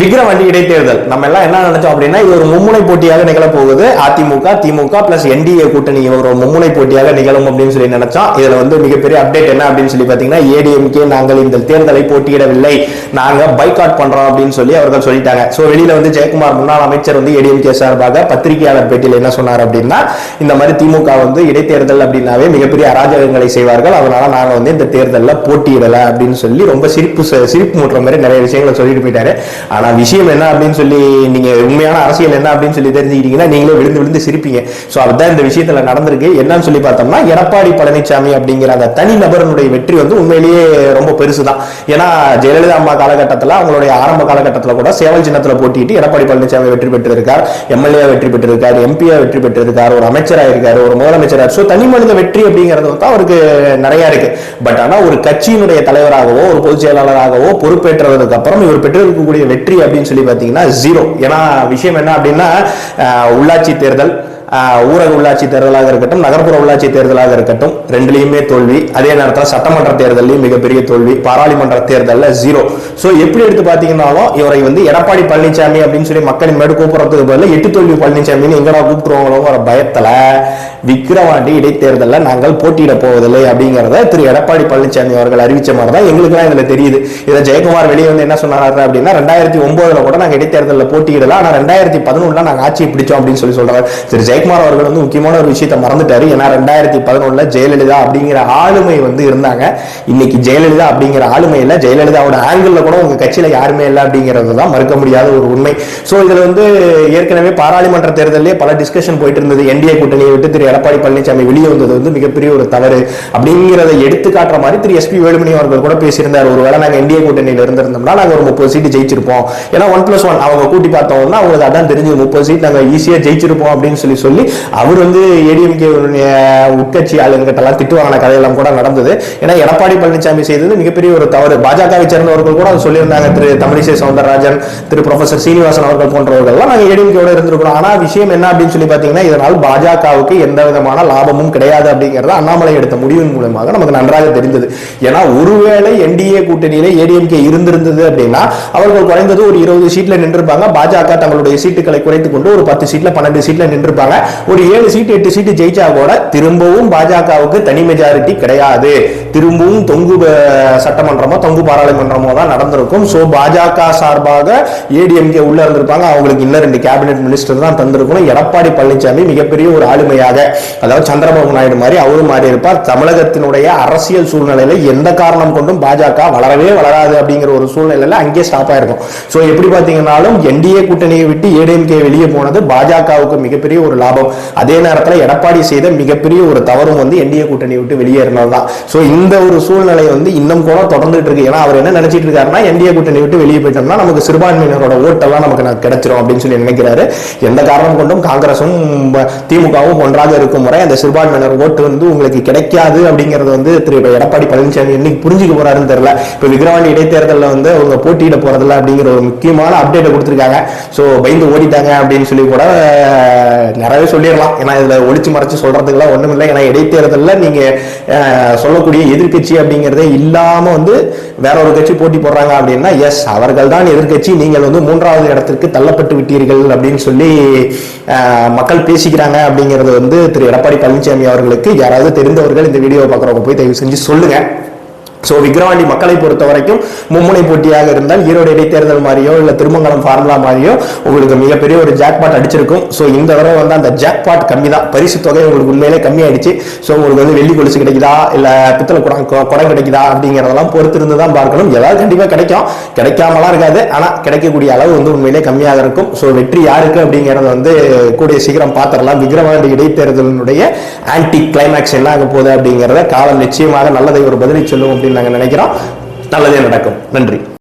விக்ரவாண்டி இடைத்தேர்தல். நம்ம எல்லாம் என்ன நினைச்சோம் அப்படின்னா இது ஒரு மும்முனை போட்டியாக நிகழ போகுது. அதிமுக திமுக பிளஸ் என்டிஏ கூட்டணி ஒரு மும்முனை போட்டியாக நிகழும் அப்படின்னு சொல்லி நினைச்சோம். இதுல வந்து மிகப்பெரிய அப்டேட் என்ன அப்படின்னு சொல்லி பாத்தீங்கன்னா ஏடிஎம்கே நாங்கள் இந்த தேர்தலை போட்டியிடவில்லை. நாங்க பைக்காட் பண்றோம் அப்படின்னு சொல்லி அவர்கள் சொல்லிட்டாங்க. சோ வெளியில வந்து ஜெயக்குமார் முன்னாள் அமைச்சர் வந்து ஏடிஎம்கே சார்பாக பத்திரிகையாளர் பேட்டியில் என்ன சொன்னார் அப்படின்னா இந்த மாதிரி திமுக வந்து இடைத்தேர்தல் அப்படின்னாவே மிகப்பெரிய அராஜகங்களை செய்வார்கள். அதனால நாங்க வந்து இந்த தேர்தலில் போட்டியிடல அப்படின்னு சொல்லி ரொம்ப சிரிப்பு சிரிப்பு மூட்டுற மாதிரி நிறைய விஷயங்களை சொல்லிட்டு போயிட்டாரு. ஆனா விஷயம் என்ன அப்படின்னு சொல்லி நீங்க உண்மையான அரசியல் என்ன அப்படின்னு சொல்லி தெரிஞ்சுக்கிட்டீங்கன்னா நீங்களே விழுந்து விழுந்து சிரிப்பீங்க. சோ அதுதான் இந்த விஷயத்துல நடந்திருக்கு. என்னன்னு சொல்லி பார்த்தோம்னா எடப்பாடி பழனிசாமி அப்படிங்கிற அந்த தனி நபரனுடைய வெற்றி வந்து உண்மையிலேயே ரொம்ப பெருசுதான். ஏன்னா ஜெயலலிதா அம்மா காலகட்டத்தில் அவங்களுடைய ஆரம்ப காலகட்டத்தில் கூட சேவல் சின்னத்தில் போட்டிட்டு எடப்பாடி பழனிசாமி வெற்றி பெற்றிருக்கார். எம்எல்ஏ வெற்றி பெற்றிருக்கார் எம்பியா வெற்றி பெற்றிருக்கார் ஒரு அமைச்சராக இருக்காரு ஒரு முதலமைச்சராக ஸோ தனி மனித வெற்றி அப்படிங்கிறது வந்து அவருக்கு நிறைய இருக்கு. பட் ஆனால் ஒரு கட்சியினுடைய தலைவராகவோ ஒரு பொதுச் செயலாளராகவோ பொறுப்பேற்றதுக்கு அப்புறம் இவர் பெற்றிருக்கக்கூடிய வெற்றி அப்படின்னு சொல்லி பார்த்தீங்கன்னா ஜீரோ ஏன்னா விஷயம் என்ன அப்படின்னா உள்ளாட்சி தேர்தல் ஊரக உள்ளாட்சி தேர்தலாக இருக்கட்டும் நகர்ப்புற உள்ளாட்சி தேர்தலாக இருக்கட்டும் ரெண்டுலேயுமே தோல்வி. அதே நேரத்தில் சட்டமன்ற தேர்தலையும் மிகப்பெரிய தோல்வி. பாராளுமன்ற தேர்தலில் ஜீரோ ஸோ எப்படி எடுத்து பார்த்தீங்கன்னாலும் இவரை வந்து எடப்பாடி பழனிசாமி அப்படின்னு சொல்லி மக்களின் மேடு கூப்பிடுறதுக்கு பதில் எட்டு தோல்வி பழனிசாமின்னு எங்கடா கூப்பிட்டுருவாங்களோ ஒரு பயத்தில் விக்கிரவாண்டி இடைத்தேர்தலில் நாங்கள் போட்டியிட போவதில்லை அப்படிங்கிறத திரு எடப்பாடி பழனிசாமி அவர்கள் அறிவிச்ச மாதிரி தான் எங்களுக்குலாம் இதில் தெரியுது. இதை ஜெயக்குமார் வெளியே வந்து என்ன சொன்னார் அப்படின்னா ரெண்டாயிரத்தி ஒன்பதுல கூட நாங்கள் இடைத்தேர்தலில் போட்டியிடலாம் ஆனால் ரெண்டாயிரத்தி பதினொன்றில் நாங்கள் ஆட்சியை பிடிச்சோம் அப்படின்னு சொல்லி சொல்கிறார் திரு ஜெயக்குமார் அவர்கள் வந்து முக்கியமான ஒரு விஷயத்தை மறந்துட்டாரு. ஏன்னா ரெண்டாயிரத்தி பதினொன்றில் ஜெயலலிதா அப்படிங்கிற ஆளுமை வந்து இருந்தாங்க. இன்னைக்கு ஜெயலலிதா அப்படிங்கிற ஆளுமை இல்லை. ஜெயலலிதாவோட ஆங்கிளில் கூட உங்கள் கட்சியில் யாருமே இல்லை அப்படிங்கிறது தான் மறுக்க முடியாத ஒரு உண்மை. ஸோ இதில் வந்து ஏற்கனவே பாராளுமன்ற தேர்தலே பல டிஸ்கஷன் போயிட்டு இருந்தது. என்டிஏ கூட்டணியை விட்டு திரு எடப்பாடி பழனிசாமி வெளியே வந்தது வந்து மிகப்பெரிய ஒரு தவறு அப்படிங்கிறத எடுத்து காட்டுற மாதிரி திரு எஸ்பி வேலுமணி அவர்கள் கூட பேசியிருந்தார். ஒரு வேளை நாங்கள் என்டிஏ கூட்டணியில் இருந்திருந்தோம்னா நாங்கள் ஒரு முப்பது சீட்டு ஜெயிச்சிருப்போம். ஏன்னா ஒன் பிளஸ் ஒன் அவங்க கூட்டி பார்த்தோம்னா அவங்களுக்கு அதான் தெரிஞ்சு முப்பது சீட் நாங்கள் ஈஸியாக ஜெயிச்சிருப்போம் அப்படின்னு சொல்லி சொல்லி அவர் வந்து ஏடிஎம்கே உட்கட்சி ஆளுங்கிட்டலாம் திட்டு வாங்கின கதையெல்லாம் கூட நடந்தது. ஏன்னா எடப்பாடி பழனிசாமி செய்தது மிகப்பெரிய ஒரு தவறு. பாஜகவை சேர்ந்தவர்கள் கூட சொல்லியிருந்தாங்க திரு தமிழிசை சவுந்தரராஜன் திரு ப்ரொஃபசர் சீனிவாசன் அவர்கள் போன்றவர்கள்லாம் நாங்கள் ஏடிஎம்கேவோட இருந்திருக்கிறோம். ஆனால் விஷயம் என்ன அப்படின்னு சொல்லி பார்த்தீங்கன்னா இதனால் பாஜகவுக்கு எந்த விதமான லாபமும் கிடையாது அப்படிங்கிறத அண்ணாமலை எடுத்த முடிவின் மூலமாக நமக்கு நன்றாக தெரிந்தது. ஏன்னா ஒருவேளை என்டிஏ கூட்டணியில ஏடிஎம்கே இருந்திருந்தது அப்படின்னா அவர்கள் குறைந்தது ஒரு இருபது சீட்ல நின்றுப்பாங்க பாஜக தங்களுடைய சீட்டுகளை குறைத்துக் கொண்டு ஒரு பத்து சீட்ல பன்னெண்டு சீட்ல நின்றுப்பாங்க ஒரு ஏழு சீட் எட்டு சீட்டு ஜெயிச்சா கூட திரும்பவும் பாஜகவுக்கு தனி மெஜாரிட்டி கிடையாது. திரும்பவும் தொங்கு சட்டமன்றமோ தொங்கு பாராளுமன்றமோ தான் நடந்திருக்கும். ஸோ பாஜக சார்பாக ஏடிஎம்கே உள்ள இருந்திருப்பாங்க. அவங்களுக்கு இன்னும் ரெண்டு கேபினெட் மினிஸ்டர் தான் தந்திருக்கணும். எடப்பாடி பழனிசாமி மிகப்பெரிய ஒரு ஆளுமையாக அதாவது சந்திரபாபு நாயுடு மாதிரி அவரும் மாறி இருப்பார் தமிழகத்தினுடைய அரசியல் சூழ்நிலையில எந்த காரணம் கொண்டும் பாஜக வளரவே வளராது அப்படிங்கிற ஒரு சூழ்நிலையில அங்கேயே ஸ்டாப் ஆயிருக்கும். ஸோ எப்படி பார்த்தீங்கன்னாலும் என்டிஏ கூட்டணியை விட்டு ஏடிஎம்கே வெளியே போனது பாஜகவுக்கு மிகப்பெரிய ஒரு லாபம். அதே நேரத்தில் எடப்பாடி செய்த மிகப்பெரிய ஒரு தவறும் வந்து என்டிஏ கூட்டணியை விட்டு வெளியேறினது தான் ஸோ இந்த இந்த ஒரு சூழ்நிலை வந்து இன்னும் கூட தொடர்ந்துட்டு இருக்கு. ஏன்னா அவர் என்ன நினைச்சிட்டு இருக்காருன்னா என்டிஏ கூட்டணி விட்டு வெளியே போயிட்டோம்னா நமக்கு சிறுபான்மையினரோட ஓட்டெல்லாம் நமக்கு நான் கிடைச்சிரும் அப்படின்னு சொல்லி நினைக்கிறாரு. எந்த காரணம் கொண்டும் காங்கிரஸும் திமுகவும் ஒன்றாக இருக்கும் முறை அந்த சிறுபான்மையினர் ஓட்டு வந்து உங்களுக்கு கிடைக்காது அப்படிங்கிறது வந்து திரு எடப்பாடி பழனிசாமி இன்னைக்கு புரிஞ்சுக்க போறாருன்னு தெரியல. இப்போ விக்ரவாணி இடைத்தேர்தலில் வந்து அவங்க போட்டியிட போறதில்ல அப்படிங்கிற ஒரு முக்கியமான அப்டேட்டை கொடுத்துருக்காங்க. ஸோ பயந்து ஓடிட்டாங்க அப்படின்னு சொல்லி கூட நிறையவே சொல்லிடலாம். ஏன்னா இதில் ஒழிச்சு மறைச்சு சொல்றதுக்குலாம் ஒன்றும் இல்லை ஏன்னா இடைத்தேர்தலில் நீங்கள் சொல்லக்கூடிய எதிர்க்கட்சி அப்படிங்கிறதே இல்லாம வந்து வேற ஒரு கட்சி போட்டி போடுறாங்க அப்படின்னா எஸ் அவர்கள் தான் எதிர்க்கட்சி நீங்கள் வந்து மூன்றாவது இடத்திற்கு தள்ளப்பட்டு விட்டீர்கள் அப்படின்னு சொல்லி மக்கள் பேசிக்கிறாங்க அப்படிங்கிறது வந்து திரு எடப்பாடி பழனிசாமி அவர்களுக்கு யாராவது தெரிந்தவர்கள் இந்த வீடியோ பார்க்குறவங்க போய் தயவு செஞ்சு சொல்லுங்க. ஸோ விக்ரவாண்டி மக்களை பொறுத்த வரைக்கும் மும்முனை போட்டியாக இருந்தால் ஈரோடு இடைத்தேர்தல் மாதிரியோ இல்லை திருமங்கலம் ஃபார்முலா மாதிரியோ உங்களுக்கு மிகப்பெரிய ஒரு ஜாக்பாட் அடிச்சிருக்கும். ஸோ இந்த தடவை வந்து அந்த ஜாக்பாட் கம்மி தான் பரிசு தொகை உங்களுக்கு உண்மையிலே கம்மி ஆயிடுச்சு ஸோ உங்களுக்கு வந்து வெள்ளி கொலுசு கிடைக்குதா? இல்லை பித்தளை குடம் குடம் கிடைக்குதா? அப்படிங்கிறதெல்லாம் பொறுத்திருந்து தான் பார்க்கணும். ஏதாவது கண்டிப்பாக கிடைக்கும். கிடைக்காமலாம் இருக்காது. ஆனால் கிடைக்கக்கூடிய அளவு வந்து உண்மையிலே கம்மியாக இருக்கும். ஸோ வெற்றி யாருக்கு அப்படிங்கிறத வந்து கூடிய சீக்கிரம் பார்த்துடலாம் விக்ரவாண்டி இடைத்தேர்தலினுடைய ஆன்டி கிளைமேக்ஸ் என்ன ஆக போகுது அப்படிங்கிறத காலம் நிச்சயமாக நல்லதை ஒரு பதிலை சொல்லும் அப்படின்னு நாங்கள் நினைக்கிறோம். நல்லதே நடக்கும். நன்றி.